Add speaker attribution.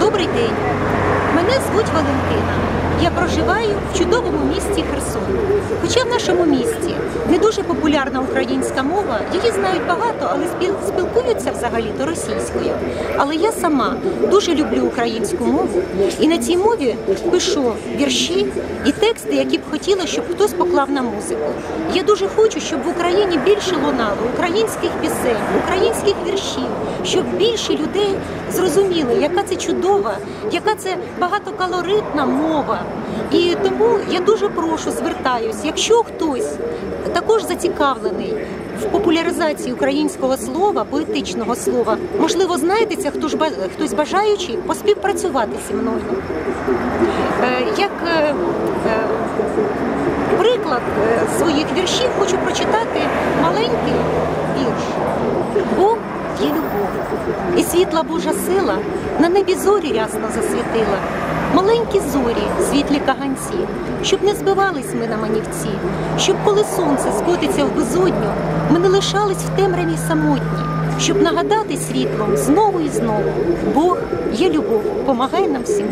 Speaker 1: Добрий день. Мене звуть Валентина. Я проживаю в чудовому місті Херсон. Хоча в нашому місті не дуже популярна українська мова, її знають багато, але спілкуються взагалі-то російською. Але я сама дуже люблю українську мову і на цій мові пишу вірші і тексти, які б хотіла, щоб хтось поклав на музику. Я дуже хочу, щоб в Україні більше лунало українських пісень, українських віршів, щоб більше людей зрозуміли, яка це чудова, яка це багатокалоритна мова. І тому я дуже прошу, звертаюсь, якщо хтось також зацікавлений в популяризації українського слова, поетичного слова, можливо, знайдеться хто хтось бажаючий поспівпрацювати зі мною. Е, Як е, е, приклад своїх віршів хочу прочитати маленький вірш. Бог є любов, і світла Божа сила на небі зорі рясно засвітила. Маленькі зорі, світлі каганці, щоб не збивались ми на манівці, щоб коли сонце скотиться в безодню, ми не лишались в темряві самотні, щоб нагадати світлом знову і знову. Бог є любов, помагай нам всім.